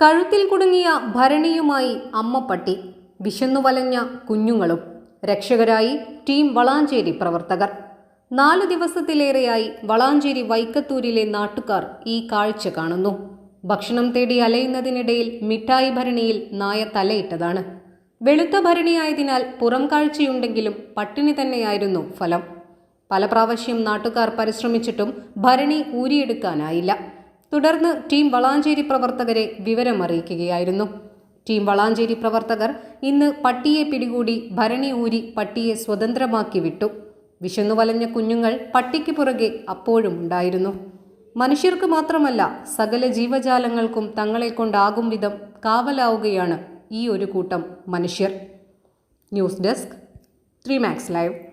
കഴുത്തിൽ കുടുങ്ങിയ ഭരണിയുമായി അമ്മപ്പട്ടി വിശന്നു വലഞ്ഞ കുഞ്ഞുങ്ങളും രക്ഷകരായി ടീം വളാഞ്ചേരി പ്രവർത്തകർ. നാല് ദിവസത്തിലേറെയായി വളാഞ്ചേരി വൈക്കത്തൂരിലെ നാട്ടുകാർ ഈ കാഴ്ച കാണുന്നു. ഭക്ഷണം തേടി അലയുന്നതിനിടയിൽ മിഠായി ഭരണിയിൽ നായ തലയിട്ടതാണ്. വെളുത്ത ഭരണിയായതിനാൽ പുറം കാഴ്ചയുണ്ടെങ്കിലും പട്ടിണി തന്നെയായിരുന്നു ഫലം. പല പ്രാവശ്യം നാട്ടുകാർ പരിശ്രമിച്ചിട്ടും ഭരണി ഊരിയെടുക്കാനായില്ല. തുടർന്ന് ടീം വളാഞ്ചേരി പ്രവർത്തകരെ വിവരം അറിയിക്കുകയായിരുന്നു ടീം വളാഞ്ചേരി പ്രവർത്തകർ ഇന്ന് പട്ടിയെ പിടികൂടി ഭരണി ഊരി പട്ടിയെ സ്വതന്ത്രമാക്കി വിട്ടു വിശന്നു വലഞ്ഞ കുഞ്ഞുങ്ങൾ പട്ടിക്ക് പുറകെ അപ്പോഴും ഉണ്ടായിരുന്നു. മനുഷ്യർക്ക് മാത്രമല്ല സകല ജീവജാലങ്ങൾക്കും തങ്ങളെ കൊണ്ടാകും വിധം കാവലാവുകയാണ് ഈ ഒരു കൂട്ടം മനുഷ്യർ. News desk three max live.